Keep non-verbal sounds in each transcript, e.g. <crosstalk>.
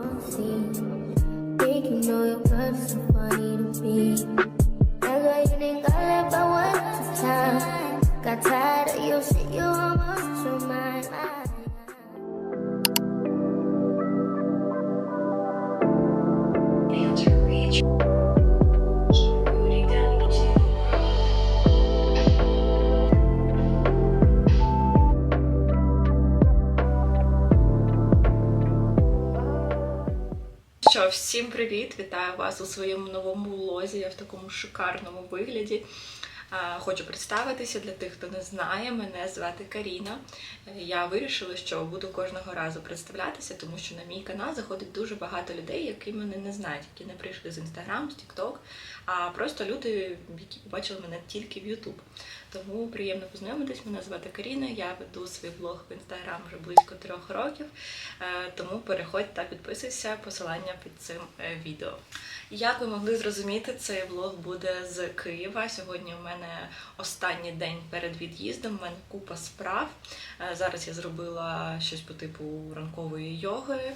novelty. can know your words so funny to me. Всім привіт! Вітаю вас у своєму новому влозі. Я в такому шикарному вигляді. Хочу представитися для тих, хто не знає. Мене звати Каріна. Я вирішила, що буду кожного разу представлятися, тому що на мій канал заходить дуже багато людей, які мене не знають, які не прийшли з Інстаграм, з Тікток, а просто люди, які побачили мене тільки в Ютуб. Тому приємно познайомитись. Мене звати Каріна. Я веду свій блог в Інстаграм вже близько трьох років. Е, Тому переходь та підписуйся. Посилання під цим е, відео. Як ви могли зрозуміти, цей влог буде з Києва. Сьогодні у мене останній день перед від'їздом. У мене купа справ. Е, Зараз я зробила щось по типу ранкової йоги.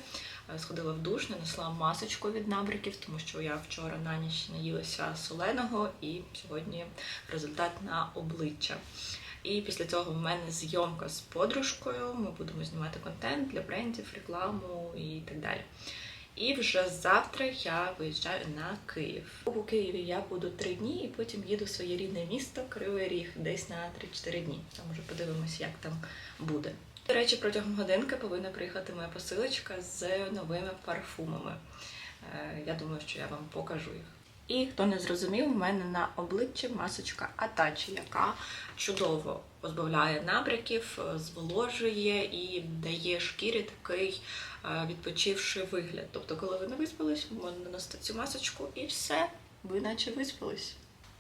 Е, Сходила в душ, нанесла масочку від набриків, тому що я вчора на ніч наїлася соленого і сьогодні результат на обличчя. І після цього в мене зйомка з подружкою. Ми будемо знімати контент для брендів, рекламу і так далі. І вже завтра я виїжджаю на Київ. У Києві я буду три дні і потім їду в своє рідне місто Кривий Ріг десь на 3-4 дні. Там уже подивимося, як там буде. До речі, протягом годинки повинна приїхати моя посилочка з новими парфумами. Е, Я думаю, що я вам покажу їх. І хто не зрозумів, в мене на обличчі масочка Атачі, яка чудово позбавляє набряків, е, зволожує і дає шкірі такий е, відпочивший вигляд. Тобто, коли ви не виспались, ви можете наносити цю масочку і все, ви наче виспались.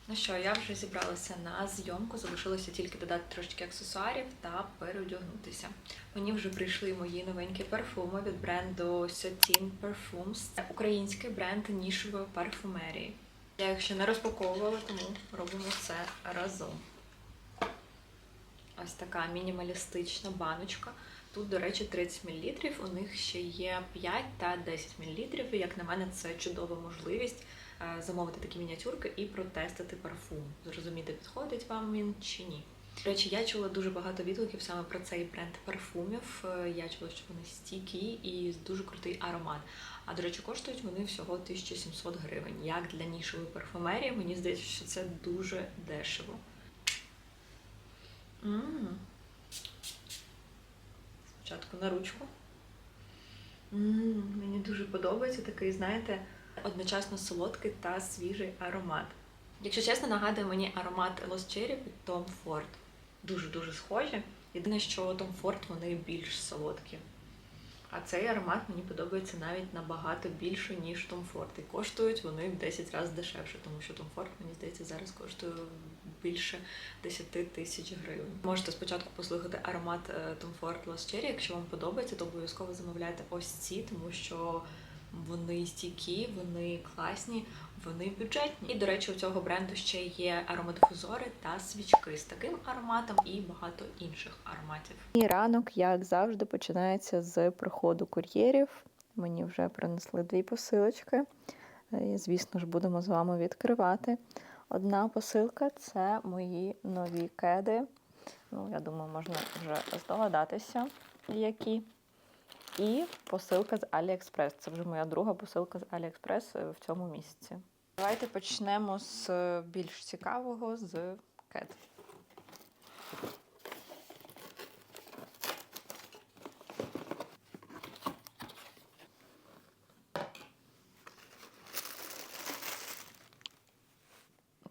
Ну що, я вже зібралася на зйомку, залишилося тільки додати трошки аксесуарів та переодягнутися. Мені вже прийшли мої новенькі парфуми від бренду Satin Perfumes. Це український бренд нішової парфумерії. Я їх ще не розпаковувала, тому робимо це разом. Ось така мінімалістична баночка. Тут, до речі, 30 мл, у них ще є 5 та 10 мл. І, Як на мене, це чудова можливість замовити такі мініатюрки і протестити парфум. Зрозуміти, підходить вам він чи ні. До речі, я чула дуже багато відгуків саме про цей бренд парфумів. Е, Я чула, що вони стійкі і дуже крутий аромат. А до речі, коштують вони всього 1700 гривень. Як для нішової парфумерії, мені здається, що це дуже дешево. М. Спочатку на ручку. М, Мені дуже подобається такий, знаєте, одночасно солодкий та свіжий аромат. Якщо чесно, нагадує мені аромат Lost Cherry від Tom Ford. Дуже-дуже схожі. Єдине, що Tom Ford вони більш солодкі. А цей аромат мені подобається навіть набагато більше, ніж Tom Ford. І коштують вони в 10 разів дешевше, тому що Tom Ford, мені здається, зараз коштує більше 10 тисяч гривень. Можете спочатку послухати аромат е, Tom Ford Lost Cherry. Якщо вам подобається, то обов'язково замовляйте ось ці, тому що вони стійкі, вони класні, вони бюджетні. І, до речі, у цього бренду ще є аромадифузори та свічки з таким ароматом і багато інших ароматів. І ранок, як завжди, починається з приходу кур'єрів. Мені вже принесли дві посилочки. Е, І, звісно ж, будемо з вами відкривати. Одна посилка це мої нові кеди. Ну, я думаю, можна вже здогадатися, які. І посилка з AliExpress. Це вже моя друга посилка з AliExpress е, в цьому місяці. Давайте почнемо з е, більш цікавого з кед.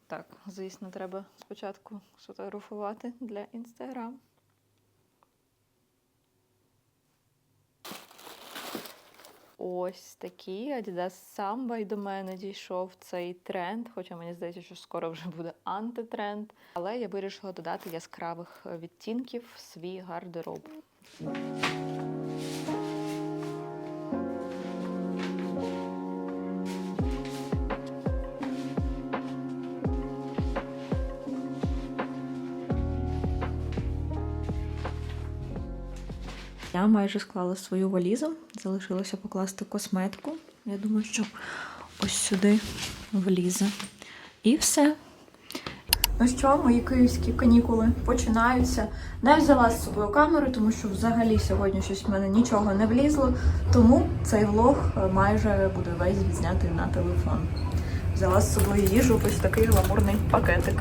Так, звісно, треба спочатку сфотографувати для інстаграм. Ось такі Adidas Samba, і до мене дійшов цей тренд, хоча мені здається, що скоро вже буде антитренд. Але я вирішила додати яскравих відтінків в свій гардероб. Я майже склала свою валізу, залишилося покласти косметику. Я думаю, що ось сюди влізе. І все. Ну що, мої київські канікули починаються. Не взяла з собою камеру, тому що взагалі сьогодні щось в мене нічого не влізло. Тому цей влог е, майже буде весь відзнятий на телефон. Взяла з собою їжу, ось такий гламурний пакетик.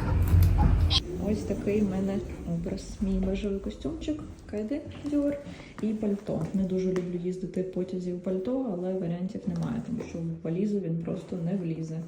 Ось такий в мене образ. Мій бежевий костюмчик, кайди Dior і пальто. Не дуже люблю їздити потязі в пальто, але варіантів немає, тому що в валізу він просто не влізе.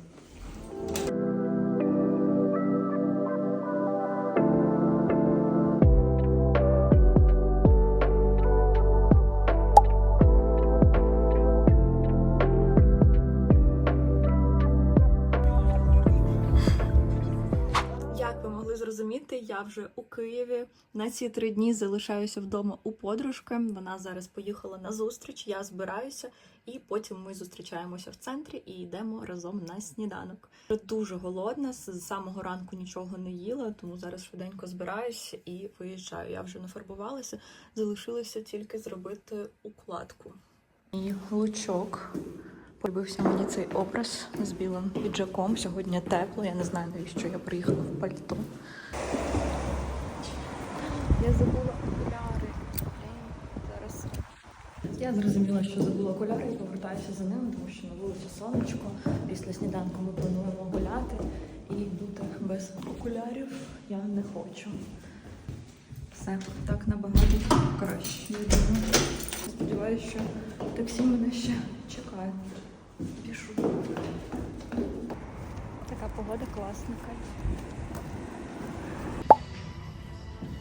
Вже у Києві. На ці три дні залишаюся вдома у подружки. Вона зараз поїхала на зустріч. Я збираюся, і потім ми зустрічаємося в центрі і йдемо разом на сніданок. Дуже голодна, з самого ранку нічого не їла, тому зараз швиденько збираюся і виїжджаю. Я вже нафарбувалася, залишилося тільки зробити укладку. І лучок. Полюбився мені цей образ з білим піджаком. Сьогодні тепло, я не знаю, навіщо я приїхала в пальто. Я забула окуляри. Зараз. Я зрозуміла, що забула окуляри і повертаюся за ними, тому що на вулиці сонечко. Після сніданку ми плануємо гуляти і бути без окулярів я не хочу. Все так набагато краще. я. Сподіваюся, що таксі мене ще чекає. Пішу. Така погода класна.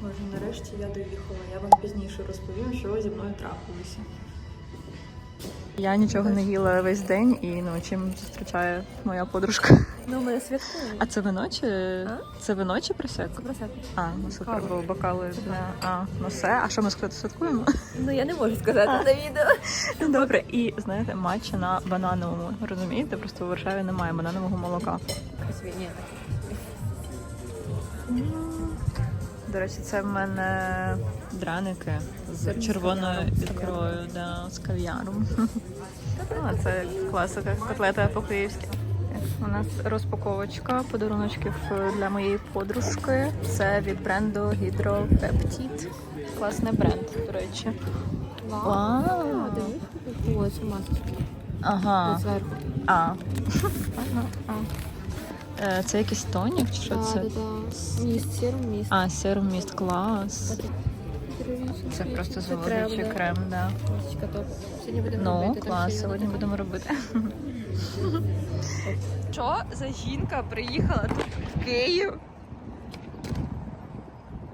Може, нарешті я доїхала. Я вам пізніше розповім, що зі мною трапилося. Я нічого не їла весь день і ну, чим зустрічає моя подружка. Ну, ми святкуємо. А це вино чи це вино чи просек? Це А, ну супер, бо бокали для. А, ну все. А що ми святкуємо? Ну я не можу сказати на відео. <laughs> Добре, і знаєте, матч на банановому. Розумієте? Просто в Варшаві немає бананового молока. Ні, До речі, це в мене драники з червоною ікрою, да, з кав'яром. <laughs> А, це класика, котлета по-київськи. У нас розпаковочка подаруночків для моєї подружки. Це від бренду Hydro Peptide. Класний бренд, до речі. Вау! Ось масочки. Ага. А. Е, Це якийсь тонік чи що це? Міст, сіром міст. А, серум міст клас. Це просто зволожуючий крем, да. Масочка топ. Сьогодні будемо Ну, робити. клас, ще є сьогодні будемо робити. <laughs> Що за жінка приїхала тут в Київ?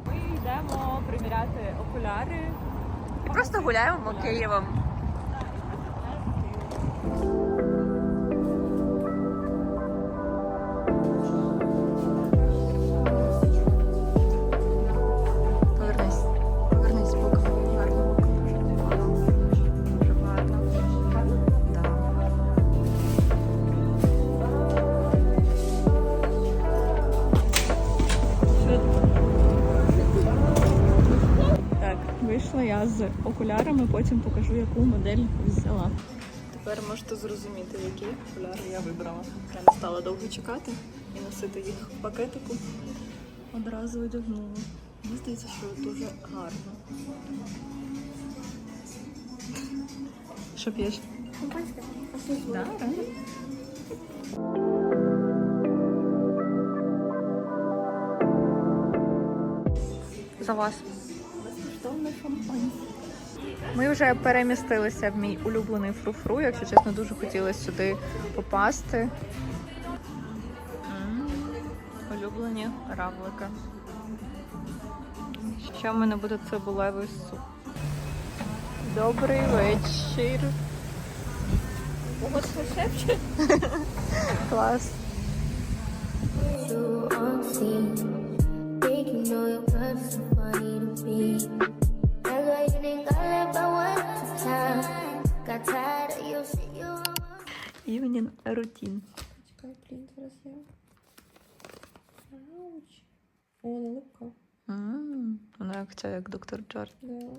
Ми йдемо приміряти окуляри. І просто гуляємо Києвом. Я з окулярами, потім покажу, яку модель взяла. Тепер можете зрозуміти, які окуляри я вибрала. Я не стала довго чекати і носити їх в пакетику. Одразу одягнула. Мені здається, що дуже гарно. Що п'єш? Да. За вас. Шампанське. Ми вже перемістилися в мій улюблений фруфру. Якщо чесно, дуже хотілося сюди попасти. Улюблені равлики. Ще в мене буде цибулевий суп. Добрий вечір. <laughs> Клас. Evening рутін. Чекай, блін, зараз я. Ауч. О, налипка. Вона як ця, як доктор Джарт. Да.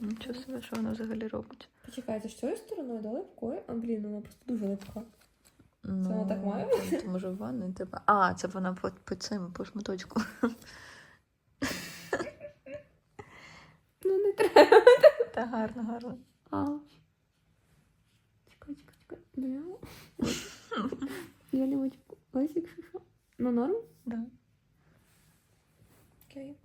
Нічого собі, що вона взагалі робить. Почекай, це ж цією стороною, да, липкою? А, блін, вона просто дуже липка. Ну, вона так має бути? то, Може в ванні тебе. А, це вона по, по цим, по шматочку. Ну, не треба. Та гарно, гарно. А. Бля. Я не хочу. Якщо що. Ну, норм? Да. Окей.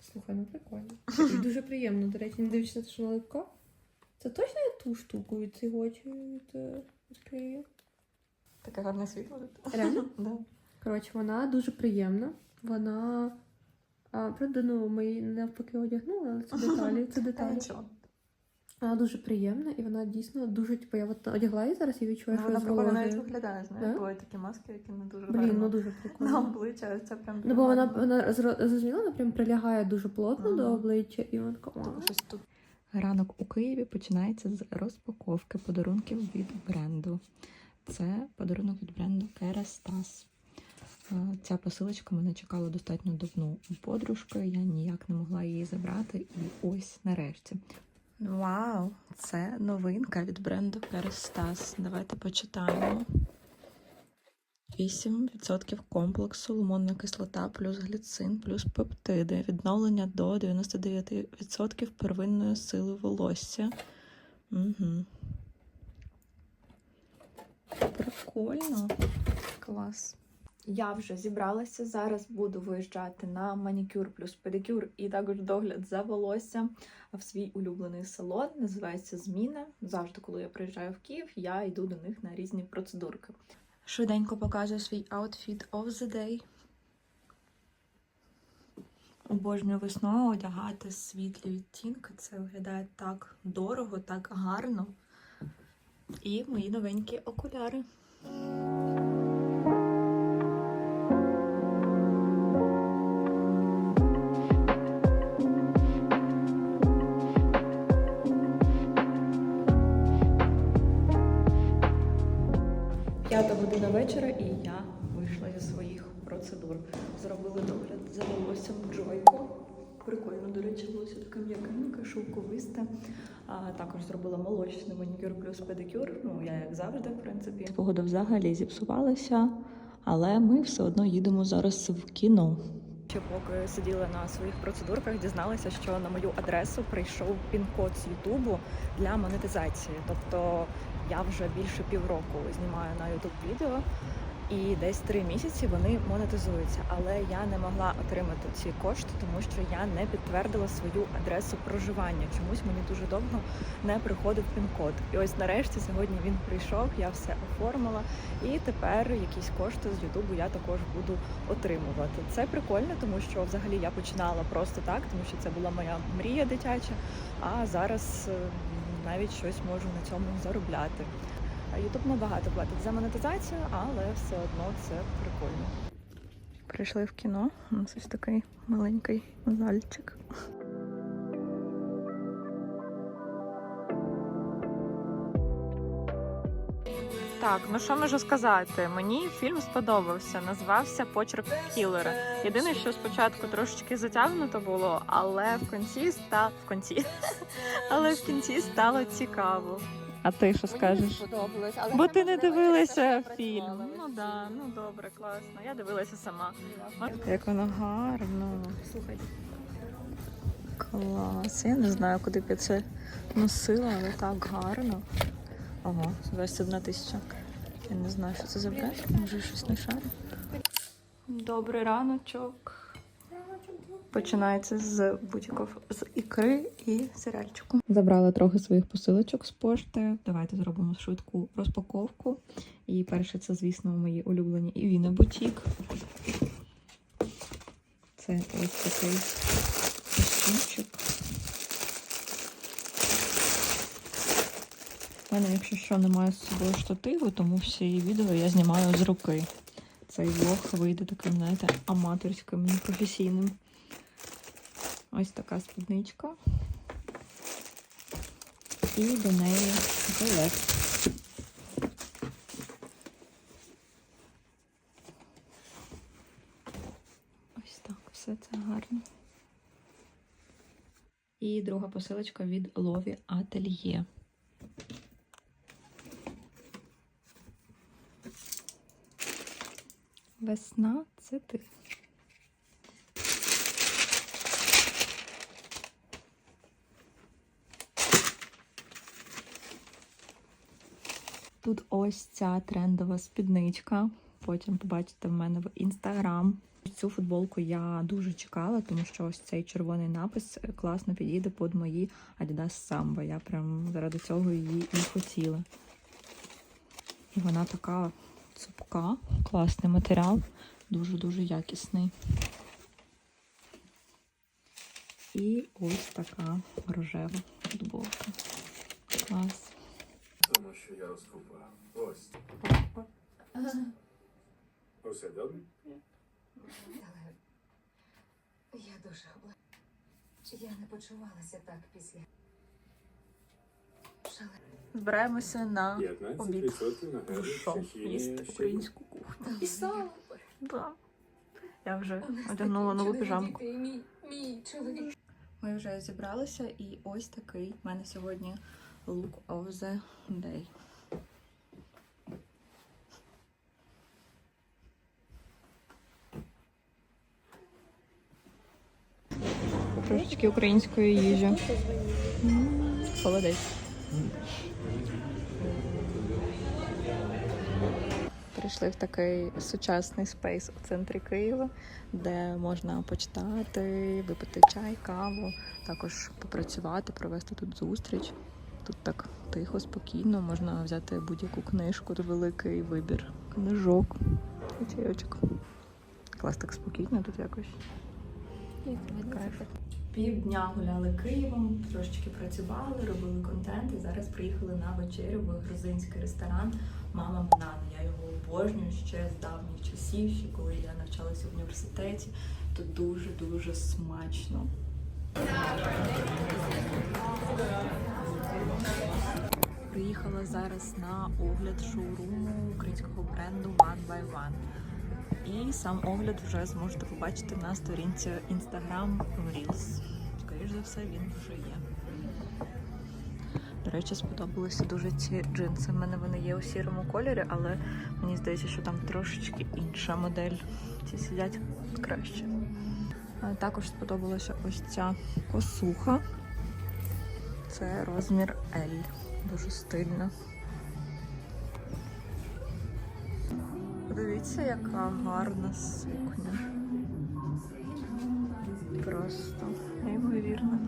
Слухай, ну прикольно. І дуже приємно, до речі, не дивлячись на те, що вона. Це точно я ту штуку від цих очі від, е, відклею? Таке гарне світло. Реально? <laughs> Да. Коротше, вона дуже приємна. Вона. А, правда, ну, ми її навпаки одягнули, але це <laughs> деталі. Це деталі. Вона дуже приємна і вона дійсно дуже, типу, я от одягла її зараз і відчуваю, Ну, що вона прикольно навіть виглядає, знаєш, Да? бувають такі маски, які не дуже Блін, гарно ну дуже на обличчя, це прям Ну, бо вона, вона зрозуміла, вона прям прилягає дуже плотно до обличчя, і вона така. Щось тут. Ранок у Києві починається з розпаковки подарунків від бренду. Це подарунок від бренду Керастас. Ця посилочка мене чекала достатньо давно у подружки. Я ніяк не могла її забрати. І ось нарешті. Вау! Це новинка від бренду Керастас. Давайте почитаємо. 8% комплексу, лимонна кислота, плюс гліцин, плюс пептиди, відновлення до 99% первинної сили волосся. Угу. Прикольно. Клас. Я вже зібралася. Зараз буду виїжджати на манікюр плюс педикюр і також догляд за волоссям в свій улюблений салон. Називається Зміна. Завжди, коли я приїжджаю в Київ, я йду до них на різні процедурки. Швиденько показую свій outfit of the day. Обожнюю весною одягати світлі відтінки. Це виглядає так дорого, так гарно. І мої новенькі окуляри. П'ята година вечора, і я вийшла зі своїх процедур. Зробили догляд за волоссям Джойко. Прикольно, до речі, волосся таке м'якеньке, шовковисте. А також зробила молочний манікюр плюс педикюр. Ну, я як завжди, в принципі. Погода взагалі зіпсувалася, але ми все одно їдемо зараз в кіно. Ще поки сиділа на своїх процедурках, дізналася, що на мою адресу прийшов пін-код з Ютубу для монетизації. Тобто я вже більше півроку знімаю на Ютуб відео, і десь три місяці вони монетизуються. Але я не могла отримати ці кошти, тому що я не підтвердила свою адресу проживання. Чомусь мені дуже довго не приходив пін-код. І ось нарешті сьогодні він прийшов, я все оформила, і тепер якісь кошти з Ютубу я також буду отримувати. Це прикольно, тому що взагалі я починала просто так, тому що це була моя мрія дитяча. А зараз е, навіть щось можу на цьому заробляти. Ютуб набагато платить за монетизацію, але все одно це прикольно. Прийшли в кіно. У нас ось такий маленький зальчик. Так, ну що можу сказати? Мені фільм сподобався. Назвався Почерк кілера. Єдине, що спочатку трошечки затягнуто було, але в кінці ста в кінці. <laughs> Але в кінці стало цікаво. А ти що скажеш? але Бо ти не дивилася фільм. Ну да, ну добре, класно. Я дивилася сама. Як воно гарно. Слухай, Клас. Я не знаю, куди б я це носила, але так гарно. Ого, 21 тисяча. Я не знаю, що це за бренд. Може, щось не шарю. Добрий раночок. Починається з бутіків з ікри і серіальчику. Забрала трохи своїх посилочок з пошти. Давайте зробимо швидку розпаковку. І перше, це, звісно, мої улюблені Івіна Бутік. Це ось такий костюмчик. У мене, якщо що, немає з собою штативу, тому всі відео я знімаю з руки. Цей влог вийде таким, знаєте, аматорським, непрофесійним. Ось така спідничка. І до неї жилет. Ось так, все це гарно. І друга посилочка від Лові Ательє. Весна це ти. Тут ось ця трендова спідничка. Потім побачите в мене в інстаграм. Цю футболку я дуже чекала, тому що ось цей червоний напис класно підійде під мої Adidas Samba. Я прям заради цього її і хотіла. І вона така цупка, класний матеріал, дуже-дуже якісний. І ось така рожева футболка. Клас. Тому що я розкупав. Ось. Усе добре? Я дуже обла. Я не почувалася так після. Шале. Збираємося на 15% нагадує, що що їсти українську кухню. І сало. Да. Я вже одягнула нову піжамку. Ми вже зібралися, і ось такий в мене сьогодні look of the day. Трошечки української їжі. Холодець. Прийшли в такий сучасний спейс у центрі Києва, де можна почитати, випити чай, каву, також попрацювати, провести тут зустріч. Тут так тихо, спокійно, можна взяти будь-яку книжку, тут великий вибір книжок і чайочок. Клас так спокійно тут якось. Кайф. Півдня гуляли Києвом, трошечки працювали, робили контент і зараз приїхали на вечерю в грузинський ресторан Мама Банан. Я його обожнюю ще з давніх часів, ще коли я навчалася в університеті. Тут дуже-дуже смачно. Приїхала зараз на огляд шоуруму українського бренду One by One. І сам огляд вже зможете побачити на сторінці Instagram Reels. Скоріше за все, він вже є. До речі, сподобалися дуже ці джинси. У мене вони є у сірому кольорі, але мені здається, що там трошечки інша модель. Ці сидять краще. Також сподобалася ось ця косуха. Це розмір L. Дуже стильно. Подивіться, яка гарна сукня. Просто неймовірно.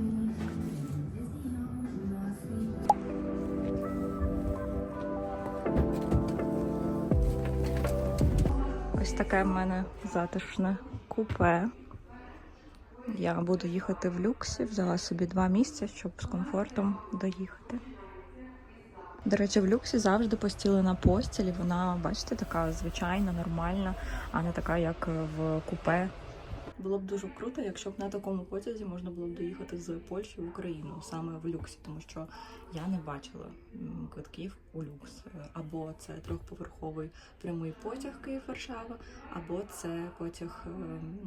Ось таке в мене затишне купе. Я буду їхати в люксі, взяла собі два місця, щоб з комфортом доїхати. До речі, в люксі завжди постілена постіль, вона, бачите, така звичайна, нормальна, а не така, як в купе. Було б дуже круто, якщо б на такому потязі можна було б доїхати з Польщі в Україну, саме в люксі, тому що я не бачила квитків у люкс. Або це трьохповерховий прямий потяг Київ-Варшава, або це потяг ем,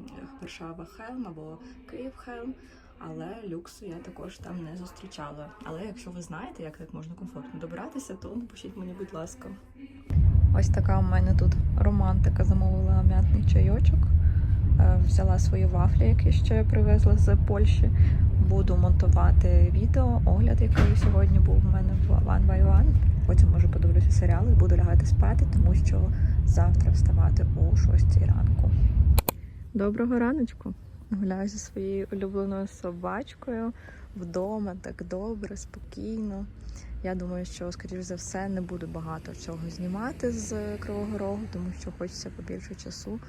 Варшава-Хелм, або Київ-Хелм. Але люксу я також там не зустрічала. Але якщо ви знаєте, як так можна комфортно добиратися, то напишіть мені, будь ласка. Ось така у мене тут романтика замовила м'ятний чайочок. Е, Взяла свої вафлі, які ще привезла з Польщі. Буду монтувати відео, огляд, який сьогодні був у мене в One by One. Потім може подивлюся серіали і буду лягати спати, тому що завтра вставати о 6 ранку. Доброго раночку. Гуляю зі своєю улюбленою собачкою вдома, так добре, спокійно. Я думаю, що, скоріш за все, не буду багато чого знімати з Кривого Рогу, тому що хочеться побільше часу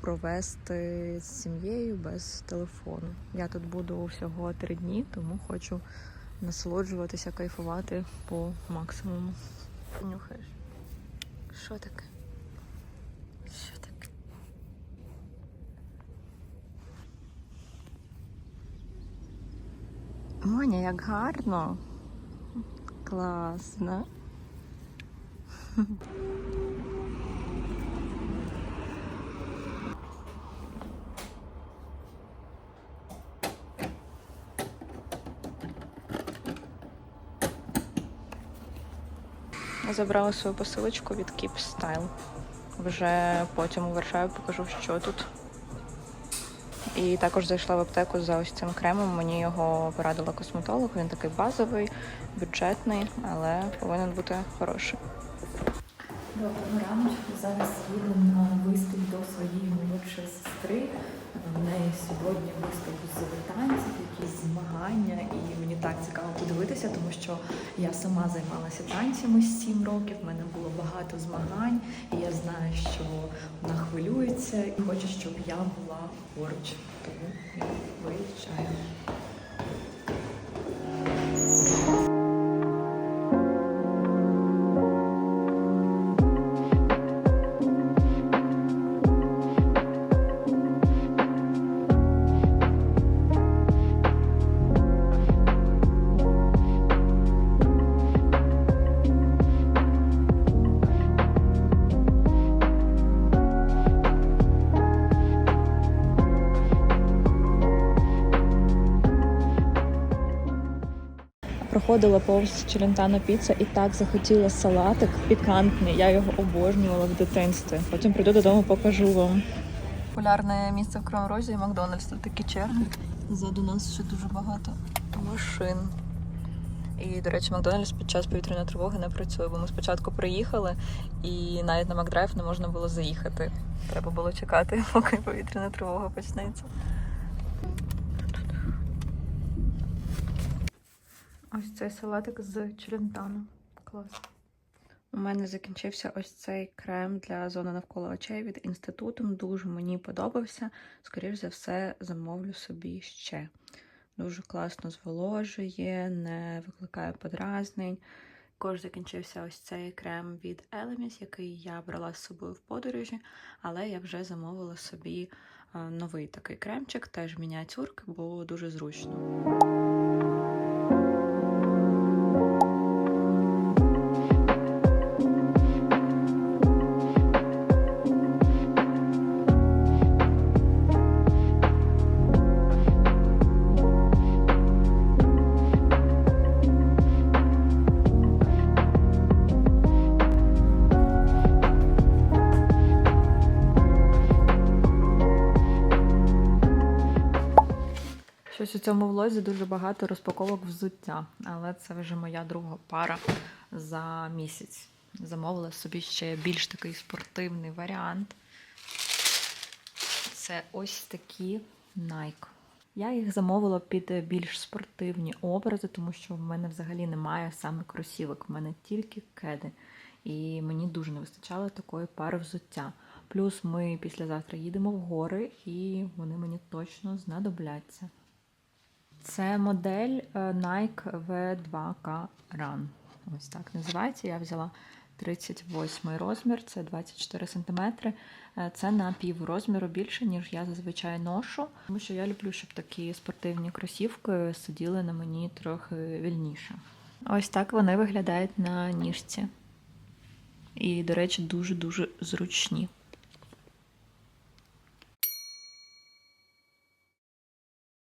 провести з сім'єю без телефону. Я тут буду всього три дні, тому хочу насолоджуватися, кайфувати по максимуму. Нюхаєш? Що таке? Маня, як гарно. Класно. Забрала свою посилочку від Keep Style. Вже потім у Варшаві покажу, що тут. І також зайшла в аптеку за ось цим кремом. Мені його порадила косметолог. Він такий базовий, бюджетний, але повинен бути хороший. Доброго раночку. Зараз їду на виступ до своєї молодшої сестри. В неї сьогодні виступ з танців, якісь змагання, і мені так цікаво подивитися, тому що я сама займалася танцями 7 років. В мене було багато змагань, і я знаю, що вона хвилюється і хоче, щоб я була поруч. Тому я виїжджаю. Проходила повз Челентано піца і так захотіла салатик пікантний. Я його обожнювала в дитинстві. Потім прийду додому, покажу вам. Популярне місце в Кривому Розі Макдональдс. Тут такі черги. Ззаду нас ще дуже багато машин. І, до речі, Макдональдс під час повітряної тривоги не працює, бо ми спочатку приїхали і навіть на Макдрайв не можна було заїхати. Треба було чекати, <laughs> поки повітряна тривога почнеться. Ось цей салатик з челентану. Клас. У мене закінчився ось цей крем для зони навколо очей від інституту. Дуже мені подобався. Скоріш за все, замовлю собі ще. Дуже класно зволожує, не викликає подразнень. Також закінчився ось цей крем від Elemis, який я брала з собою в подорожі, але я вже замовила собі е, новий такий кремчик, теж мініатюрки, бо дуже зручно. Цьому влозі дуже багато розпаковок взуття, але це вже моя друга пара за місяць. Замовила собі ще більш такий спортивний варіант. Це ось такі Nike. Я їх замовила під більш спортивні образи, тому що в мене взагалі немає саме кросівок, в мене тільки кеди. І мені дуже не вистачало такої пари взуття. Плюс ми післязавтра їдемо в гори, і вони мені точно знадобляться. Це модель е, Nike V2K Run. Ось так називається. Я взяла 38 розмір, це 24 см. Це на пів розміру більше, ніж я зазвичай ношу. Тому що я люблю, щоб такі спортивні кросівки сиділи на мені трохи вільніше. Ось так вони виглядають на ніжці. І, до речі, дуже-дуже зручні.